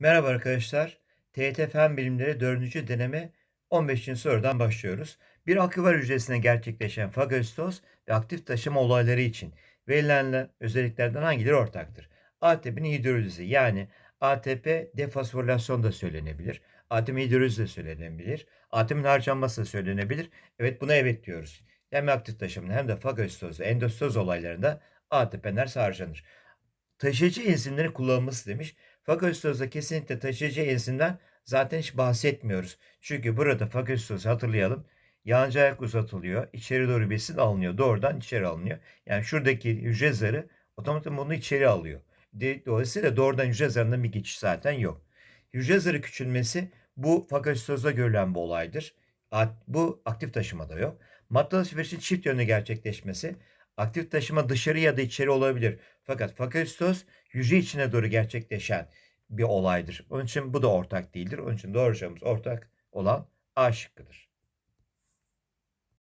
Merhaba arkadaşlar. TYT Fen Bilimleri 4. deneme 15. sorudan başlıyoruz. Bir aküvar hücresine gerçekleşen fagostoz ve aktif taşıma olayları için verilen özelliklerden hangileri ortaktır? ATP'nin hidrolizi yani ATP defosforilasyon da söylenebilir. ATP hidrolizi de söylenebilir. ATP'nin harcanması da söylenebilir. Evet buna evet diyoruz. Hem aktif taşımın hem de fagostoz endostoz olaylarında ATP'ler harcanır. Taşıyıcı enzimlerin kullanılması demiş. Fagositozda kesinlikle taşıyıcı enzimden zaten hiç bahsetmiyoruz. Çünkü burada fagositozu hatırlayalım. Yağıncı ayak uzatılıyor. içeri doğru besin alınıyor. Doğrudan içeri alınıyor. Yani şuradaki hücre zarı otomatik bunu içeri alıyor. Dolayısıyla doğrudan hücre zarından bir geçiş zaten yok. Hücre zarı küçülmesi bu fagositozda görülen bir olaydır. Bu aktif taşımada yok. Madde alışverişin çift yönlü gerçekleşmesi aktif taşıma dışarı ya da içeri olabilir. Fakat fagositoz hücre içine doğru gerçekleşen bir olaydır. Onun için bu da ortak değildir. Onun için doğru cevabımız ortak olan A şıkkıdır.